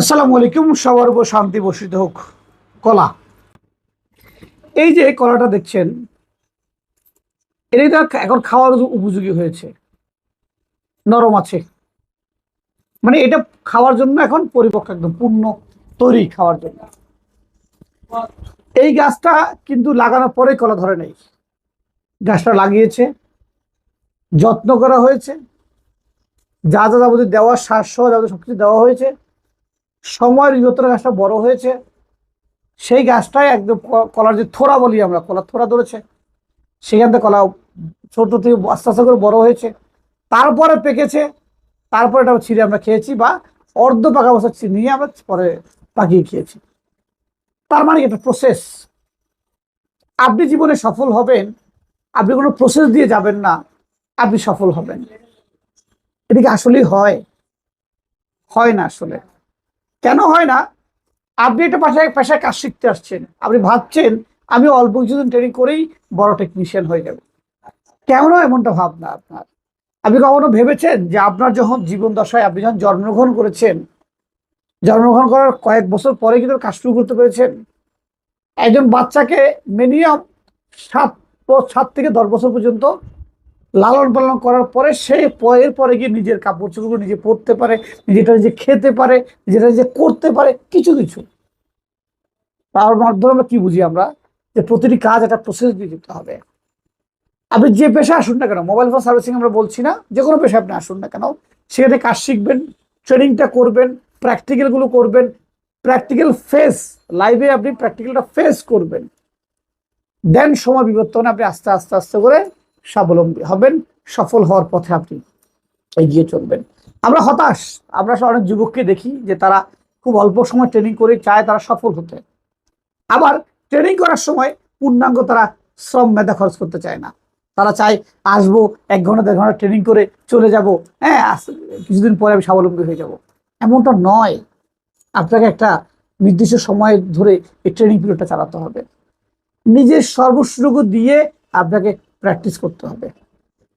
আসসালামু আলাইকুম সবার উপর শান্তি বর্ষিত হোক, কলা। এই যে কলাটা দেখছেন, এটাই তো এখন খাওয়ার উপযোগী হয়েছে, নরম আছে। মানে এটা খাওয়ার জন্য এখন পরিপক্ক, একদম পূর্ণ তৈরি খাওয়ার জন্য। এই গাছটা কিন্তু লাগানোর পরে কলা ধরে নেই। গাছটা লাগিয়েছে, যত্ন করা হয়েছে। যা যা যাবতীয় দেওয়া, সার সহ যাবতীয় সবকিছু দেওয়া হয়েছে। সময়ের ভিতরে গাছটা বড় হয়েছে। সেই গাছটাই একদম কলার যে থোড়া বলি আমরা, কলার থোড়া ধরেছে। সেখান থেকে কলা ছোট থেকে আস্তে আস্তে করে বড় হয়েছে। তারপরে পেকেছে, তারপরে এটা ছিঁড়ে আমরা খেয়েছি বা অর্ধ পাকা বছর নিয়ে আমরা পরে পাকিয়ে খেয়েছি। তার মানে এটা প্রসেস আপনি জীবনে সফল হবেন, আপনি কোনো প্রসেস দিয়ে যাবেন না, আপনি সফল হবেন। এটা কি আসলেই হয়? হয় না আসলে। কেন হয় না? আপনি একটা পেশায় পেশায় কাজ শিখতে আসছেন। আপনি ভাবছেন, আমি অল্প কিছুদিন ট্রেনিং করেই বড় টেকনিশিয়ান হয়ে যাবে। কেন এমনটা ভাবনা আপনার? আপনি কখনো ভেবেছেন যে আপনার যখন জীবন দশায় আপনি যখন জন্মগ্রহণ করেছেন, জন্মগ্রহণ করার কয়েক বছর পরে কিন্তু কাজ শুরু করতে পেরেছেন? একজন বাচ্চাকে মিনিমাম সাত সাত থেকে দশ বছর পর্যন্ত লালন পালন করার পরে সে প- এর পরে গিয়ে নিজের কাপড় চোপড় নিজে পরতে পারে, নিজেটা নিজে খেতে পারে, নিজেটা নিজে করতে পারে, কিছু কিছু। তার মাধ্যমে আমরা কি বুঝি আমরা? যে প্রতিটি কাজ একটা প্রসেস দিয়ে যেতে হবে। আপনি যে পেশা আসুন না কেন মোবাইল ফোন সার্ভিসিং আমরা বলছি না, যে কোনো পেশা আপনি আসুন না কেন। সেখানে কাজ শিখবেন ট্রেনিংটা করবেন প্র্যাকটিক্যালগুলো করবেন প্র্যাকটিক্যাল ফেস লাইভে আপনি প্র্যাকটিক্যালটা ফেস করবেন। দেন সময় বিবর্তনে আপনি আস্তে আস্তে আস্তে করে স্বাবলম্বী হবেন, সফল হওয়ার পথে আপনি এগিয়ে চলবেন। আমরা হতাশ। আমরা অনেক যুবককে দেখি যে তারা খুব অল্প সময় ট্রেনিং করে চায় তারা সফল হতে। আবার ট্রেনিং করার সময় পূর্ণাঙ্গ তারা শ্রম মেধা খরচ করতে চায় না। তারা চায়, আসব, এক ঘণ্টা, দেড় ঘণ্টা ট্রেনিং করে চলে যাব। হ্যাঁ কিছুদিন পরে আমি স্বাবলম্বী হয়ে যাব। এমনটা নয়। আপনাকে একটা নির্দিষ্ট সময় ধরে এই ট্রেনিং পিরিয়ডটা চালাতে হবে। নিজের সর্বস্বটুকু দিয়ে আপনাকে প্র্যাকটিস করতে হবে।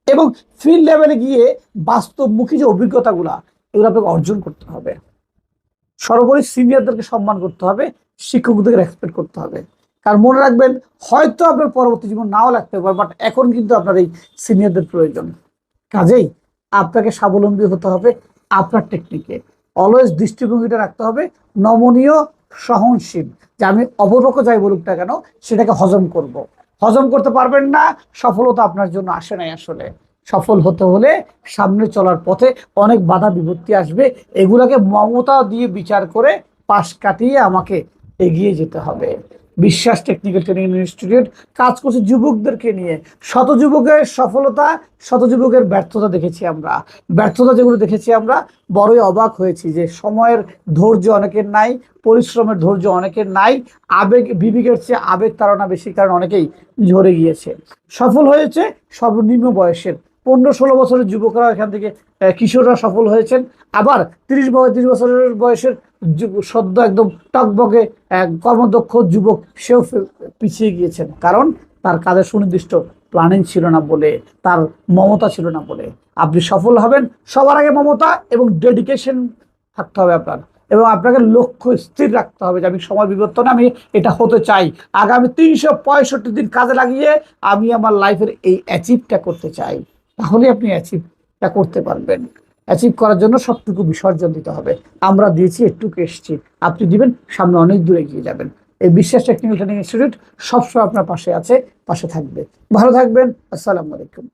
এবং ফিল্ড লেভেলে গিয়ে বাস্তবমুখী যে অভিজ্ঞতাগুলা, এগুলো আপনাকে অর্জন করতে হবে। সর্বোপরি সিনিয়রদেরকে সম্মান করতে হবে শিক্ষকদের রেসপেক্ট করতে হবে। কারণ মনে রাখবেন, হয়তো আপনার পরবর্তী জীবন নাও লাগতে পারে বাট এখন কিন্তু আপনার এই সিনিয়রদের প্রয়োজন। কাজেই আপনাকে স্বাবলম্বী হতে হবে আপনার টেকনিকে অলওয়েজ দৃষ্টিভঙ্গিটা রাখতে হবে, নমনীয়, সহনশীল। যে আমি অপরপক্ষ যাই বলুক না কেন, সেটাকে হজম করব। হজম করতে পারবেন না, সফলতা আপনার জন্য আসে নাই আসলে। সফল হতে হলে সামনে চলার পথে অনেক বাধা বিপত্তি আসবে। এগুলাকে মমতা দিয়ে বিচার করে পাশ কাটিয়ে আমাকে এগিয়ে যেতে হবে। বিশ্বাস টেকনিক্যাল ট্রেনিং ইনস্টিটিউট কাজ করছে যুবকদেরকে নিয়ে। শত যুবকের সফলতা, শত যুবকের ব্যর্থতা দেখেছি আমরা। ব্যর্থতা যেগুলো দেখেছি আমরা, বড়ই অবাক হয়েছি যে সময়ের ধৈর্য অনেকের নাই, পরিশ্রমের ধৈর্য অনেকের নাই, আবেগ, বিবেকের চেয়ে আবেগ তাড়না বেশি কারণ অনেকেই ঝরে গিয়েছে। সফল হয়েছে সর্বনিম্ন বয়সের পনেরো ষোলো বছরের যুবকরা এখান থেকে কিশোররা সফল হয়েছেন। আবার তিরিশ তিরিশ বছরের বয়সের সদ্য একদম টকবকে কর্মদক্ষ যুবক, সেও পিছিয়ে গিয়েছেন। কারণ তার কাজের সুনির্দিষ্ট প্ল্যানিং ছিল না বলে, তার মমতা ছিল না বলে। আপনি সফল হবেন, সবার আগে মমতা এবং ডেডিকেশন থাকতে হবে আপনার। এবং আপনাকে লক্ষ্য স্থির রাখতে হবে যে আমি সময় বিবর্তনে আমি এটা হতে চাই। আগামী তিনশো পঁয়ষট্টি দিন কাজে লাগিয়ে আমি আমার লাইফের এই অ্যাচিভটা করতে চাই। তাহলে আপনি অ্যাচিভ অ্যাচিভটা করতে পারবেন। অ্যাচিভ করার জন্য সবটুকু বিসর্জন দিতে হবে। আমরা দিয়েছি একটুকু এসছি। আপনি দিবেন, সামনে অনেক দূরে এগিয়ে যাবেন। এই বিশ্বাস টেকনিক্যাল ট্রেনিং ইনস্টিটিউট সবসময় আপনার পাশে আছে, পাশে থাকবে। ভালো থাকবেন, আসসালামু আলাইকুম।